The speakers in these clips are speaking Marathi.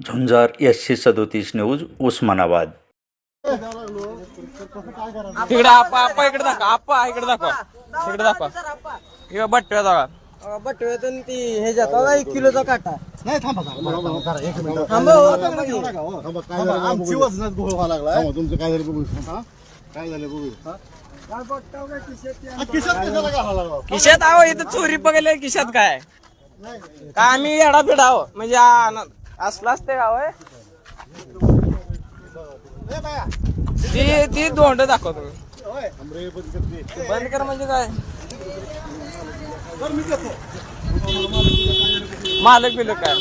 झुंजार एसशे सदोतीस न्यूज उस्मानाबाद. इकडे आप्पा आप्पा इकडे दाखवा आप्पा इकडे दाखवा. इकडे दाखवा. किंवा बट्ट्या जागा बटव्यातून ती हे जातो एक किलोचा काटा. नाही थांबा. आमची वजनात घोळ तुमचं काय झालं बघू? काय झालं बघू? खिशात आहो इथं चोरी बघायला खिशात काय? का आम्ही येडा फिडा आहो? म्हणजे आ- न- असलं असते गाव आहे बाया. ती ती दोंड दाखवतो बंद कर ते. म्हणजे काय. मालक बिलक काय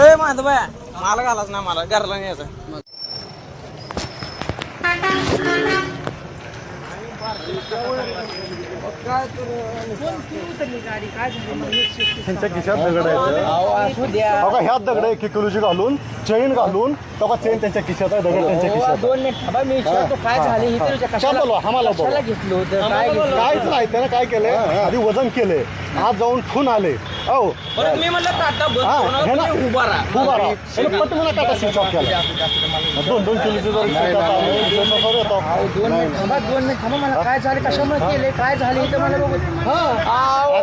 ए माधव मला घालाच ना मला घरला नाही यायचं त्यांच्या खिशात दगड अहो, ह्यात दगड आहे घालून चेन घालून तेव्हा चेन त्यांच्या खिशात आहे दगड त्यांच्या खिशात आहे. काय झाले कशाला आम्हाला घेतलं होतं काय घेतलं काहीच नाही त्यानं काय केलंय? आधी वजन केलंय. आज जाऊन ठून आले. हो. परत मी म्हणलं टाटा बस हा, करून हे ना. तुम्ही उभा राहा. उभा राहा. त्यानं पट मला टाटा स्विच ऑफ केला. दोन दोन किलोची जर switch off आलं, दोन मिनिट थांबा दोन मिनिट थांबा मला काय झाले कशामुळे केले काय झाले तर मला बघू. हा.